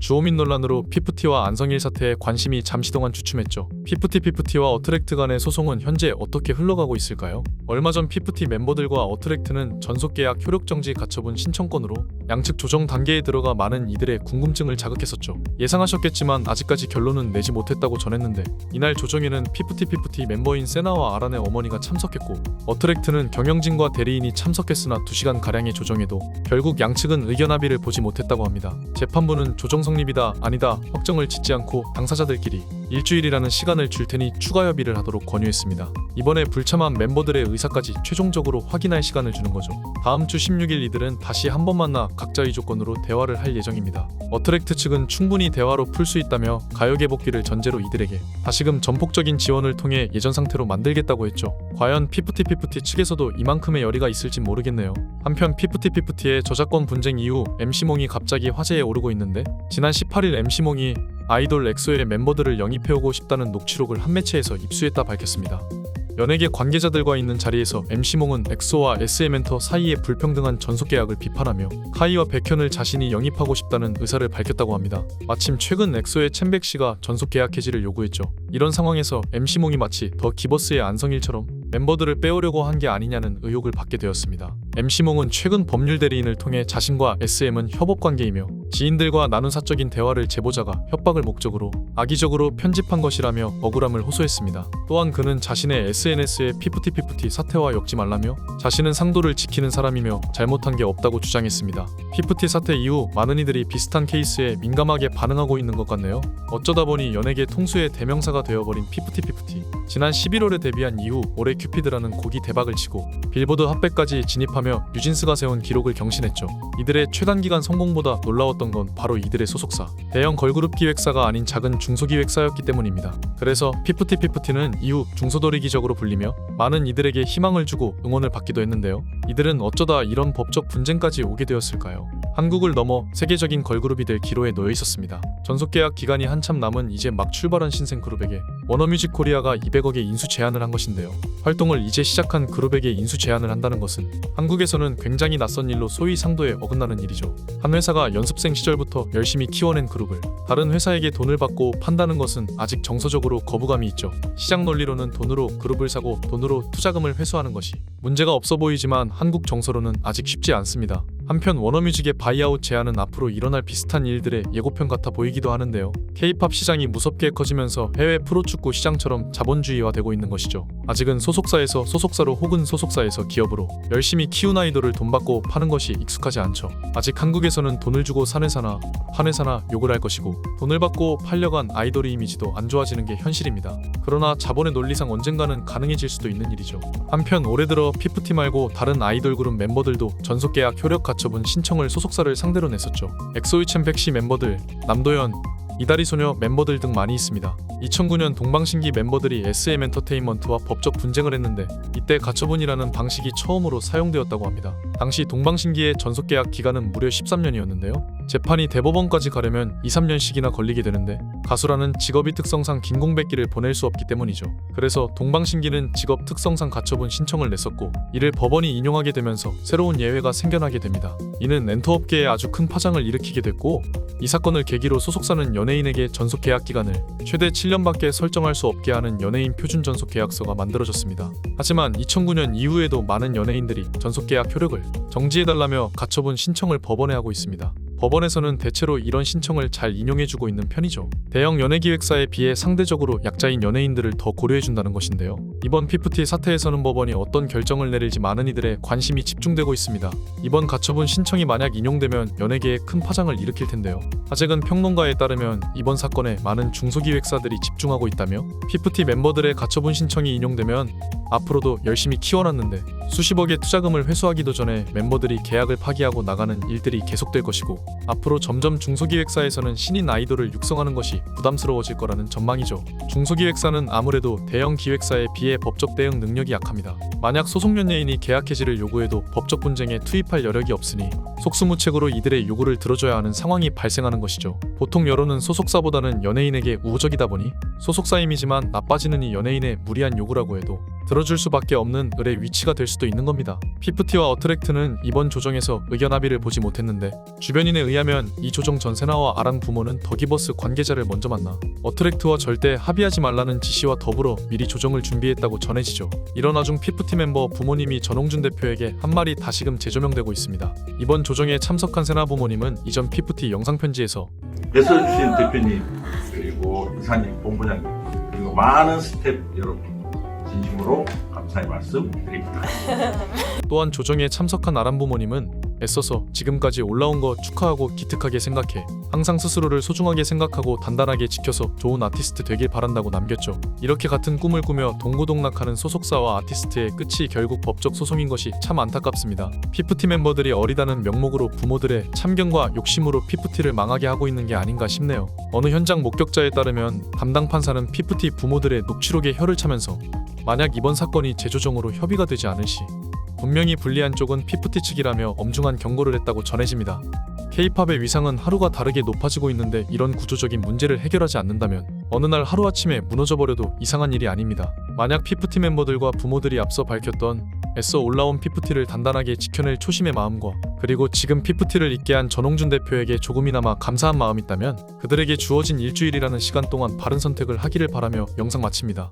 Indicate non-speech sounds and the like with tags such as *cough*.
주호민 논란으로 피프티와 안성일 사태에 관심이 잠시 동안 주춤했죠. 피프티 피프티와 어트랙트 간의 소송은 현재 어떻게 흘러가고 있을까요? 얼마 전 피프티 멤버들과 어트랙트는 전속계약 효력정지 가처분 신청건으로 양측 조정 단계에 들어가 많은 이들의 궁금증을 자극했었죠. 예상하셨겠지만 아직까지 결론은 내지 못했다고 전했는데 이날 조정에는 피프티 피프티 멤버인 세나와 아란의 어머니가 참석했고 어트랙트는 경영진과 대리인이 참석했으나 2시간 가량의 조정에도 결국 양측은 의견 합의를 보지 못했다고 합니다. 재판부는 조정 성립이다 아니다 확정을 짓지 않고 당사자들끼리 일주일이라는 시간을 줄 테니 추가 협의를 하도록 권유했습니다. 이번에 불참한 멤버들의 의사까지 최종적으로 확인할 시간을 주는 거죠. 다음 주 16일 이들은 다시 한 번 만나 각자의 조건으로 대화를 할 예정입니다. 어트랙트 측은 충분히 대화로 풀 수 있다며 가요계 복귀를 전제로 이들에게 다시금 전폭적인 지원을 통해 예전 상태로 만들겠다고 했죠. 과연 피프티 피프티 측에서도 이만큼의 열의가 있을지 모르겠네요. 한편 피프티 피프티의 저작권 분쟁 이후 MC몽이 갑자기 화제에 오르고 있는데 지난 18일 MC몽이 아이돌 엑소의 멤버들을 영입해오고 싶다는 녹취록을 한 매체에서 입수했다 밝혔습니다. 연예계 관계자들과 있는 자리에서 MC몽은 엑소와 SM엔터 사이의 불평등한 전속 계약을 비판하며 카이와 백현을 자신이 영입하고 싶다는 의사를 밝혔다고 합니다. 마침 최근 엑소의 챔백 씨가 전속 계약 해지를 요구했죠. 이런 상황에서 MC몽이 마치 더 기버스의 안성일처럼 멤버들을 빼오려고 한 게 아니냐는 의혹을 받게 되었습니다. MC몽은 최근 법률 대리인을 통해 자신과 SM은 협업 관계이며 지인들과 나눈 사적인 대화를 제보자가 협박을 목적으로 악의적으로 편집한 것이라며 억울함을 호소했습니다. 또한 그는 자신의 SNS에 피프티 피프티 사태와 엮지 말라며 자신은 상도를 지키는 사람이며 잘못한 게 없다고 주장했습니다. 피프티 사태 이후 많은 이들이 비슷한 케이스에 민감하게 반응하고 있는 것 같네요. 어쩌다 보니 연예계 통수의 대명사가 되어버린 피프티 피프티. 지난 11월에 데뷔한 이후 올해 큐피드라는 곡이 대박을 치고 빌보드 핫백까지 진입하며 뉴진스가 세운 기록을 경신했죠. 이들의 최단기간 성공보다 놀라웠던 건 바로 이들의 소속사. 대형 걸그룹 기획사가 아닌 작은 중소기획사였기 때문입니다. 그래서 피프티 피프티는 이후 중소도리 기적으로 불리며 많은 이들에게 희망을 주고 응원을 받기도 했는데요. 이들은 어쩌다 이런 법적 분쟁까지 오게 되었을까요? 한국을 넘어 세계적인 걸그룹이 될 기로에 놓여 있었습니다. 전속 계약 기간이 한참 남은 이제 막 출발한 신생 그룹에게 워너뮤직 코리아가 200억의 인수 제안을 한 것인데요. 활동을 이제 시작한 그룹에게 인수 제안을 한다는 것은 한국에서는 굉장히 낯선 일로 소위 상도에 어긋나는 일이죠. 한 회사가 연습생 시절부터 열심히 키워낸 그룹을 다른 회사에게 돈을 받고 판다는 것은 아직 정서적으로 거부감이 있죠. 시장 논리로는 돈으로 그룹을 사고 돈으로 투자금을 회수하는 것이 문제가 없어 보이지만 한국 정서로는 아직 쉽지 않습니다. 한편 워너뮤직의 바이아웃 제안은 앞으로 일어날 비슷한 일들의 예고편 같아 보이기도 하는데요. K-팝 시장이 무섭게 커지면서 해외 프로축구 시장처럼 자본주의화되고 있는 것이죠. 아직은 소속사에서 소속사로 혹은 소속사에서 기업으로 열심히 키운 아이돌을 돈 받고 파는 것이 익숙하지 않죠. 아직 한국에서는 돈을 주고 산 회사나 한 회사나 욕을 할 것이고 돈을 받고 팔려간 아이돌의 이미지도 안 좋아지는 게 현실입니다. 그러나 자본의 논리상 언젠가는 가능해질 수도 있는 일이죠. 한편 올해 들어 피프티 말고 다른 아이돌 그룹 멤버들도 전속 계약 효력 가 처분 신청을 소속사를 상대로 냈었죠. 엑소이첸 백시 멤버들, 남도현, 이다리 소녀 멤버들 등 많이 있습니다. 2009년 동방신기 멤버들이 SM 엔터테인먼트와 법적 분쟁을 했는데 이때 가처분이라는 방식이 처음으로 사용되었다고 합니다. 당시 동방신기의 전속 계약 기간은 무려 13년이었는데요. 재판이 대법원까지 가려면 2, 3년씩이나 걸리게 되는데 가수라는 직업이 특성상 긴 공백기를 보낼 수 없기 때문이죠. 그래서 동방신기는 직업 특성상 가처분 신청을 냈었고 이를 법원이 인용하게 되면서 새로운 예외가 생겨나게 됩니다. 이는 엔터업계에 아주 큰 파장을 일으키게 됐고 이 사건을 계기로 소속사는 연예인에게 전속 계약 기간을 최대 7년밖에 설정할 수 없게 하는 연예인 표준 전속 계약서가 만들어졌습니다. 하지만 2009년 이후에도 많은 연예인들이 전속 계약 효력을 정지해달라며 가처분 신청을 법원에 하고 있습니다. 법원에서는 대체로 이런 신청을 잘 인용해주고 있는 편이죠. 대형 연예기획사에 비해 상대적으로 약자인 연예인들을 더 고려해준다는 것인데요. 이번 피프티 사태에서는 법원이 어떤 결정을 내릴지 많은 이들의 관심이 집중되고 있습니다. 이번 가처분 신청이 만약 인용되면 연예계에 큰 파장을 일으킬 텐데요. 아직은 평론가에 따르면 이번 사건에 많은 중소기획사들이 집중하고 있다며 피프티 멤버들의 가처분 신청이 인용되면 앞으로도 열심히 키워놨는데 수십억의 투자금을 회수하기도 전에 멤버들이 계약을 파기하고 나가는 일들이 계속될 것이고 앞으로 점점 중소기획사에서는 신인 아이돌을 육성하는 것이 부담스러워질 거라는 전망이죠. 중소기획사는 아무래도 대형 기획사에 비해 법적 대응 능력이 약합니다. 만약 소속 연예인이 계약 해지를 요구해도 법적 분쟁에 투입할 여력이 없으니 속수무책으로 이들의 요구를 들어줘야 하는 상황이 발생하는 것이죠. 보통 여론은 소속사보다는 연예인에게 우호적이다 보니 소속사 이미지만 나빠지는 이 연예인의 무리한 요구라고 해도 들어줄 수밖에 없는 을의 위치가 될 수도 있는 겁니다. 피프티와 어트랙트는 이번 조정에서 의견 합의를 보지 못했는데 주변인에 의하면 이 조정 전 세나와 아랑 부모는 더기버스 관계자를 먼저 만나 어트랙트와 절대 합의하지 말라는 지시와 더불어 미리 조정을 준비했다고 전해지죠. 이런 와중 피프티 멤버 부모님이 전홍준 대표에게 한 말이 다시금 재조명되고 있습니다. 이번 조정에 참석한 세나 부모님은 이전 피프티 영상 편지에서 애써주신 대표님 그리고 이사님 본부장님 그리고 많은 스태프 여러분 진심으로 감사의 말씀 드립니다. *laughs* 또한 조정에 참석한 아람 부모님은 애써서 지금까지 올라온 거 축하하고 기특하게 생각해 항상 스스로를 소중하게 생각하고 단단하게 지켜서 좋은 아티스트 되길 바란다고 남겼죠. 이렇게 같은 꿈을 꾸며 동고동락하는 소속사와 아티스트의 끝이 결국 법적 소송인 것이 참 안타깝습니다. 피프티 멤버들이 어리다는 명목으로 부모들의 참견과 욕심으로 피프티를 망하게 하고 있는 게 아닌가 싶네요. 어느 현장 목격자에 따르면 담당 판사는 피프티 부모들의 녹취록에 혀를 차면서 만약 이번 사건이 재조정으로 협의가 되지 않을 시 분명히 불리한 쪽은 피프티 측이라며 엄중한 경고를 했다고 전해집니다. K-팝의 위상은 하루가 다르게 높아지고 있는데 이런 구조적인 문제를 해결하지 않는다면 어느 날 하루아침에 무너져 버려도 이상한 일이 아닙니다. 만약 피프티 멤버들과 부모들이 앞서 밝혔던 애써 올라온 피프티를 단단하게 지켜낼 초심의 마음과 그리고 지금 피프티를 있게 한 전홍준 대표에게 조금이나마 감사한 마음이 있다면 그들에게 주어진 일주일이라는 시간 동안 바른 선택을 하기를 바라며 영상 마칩니다.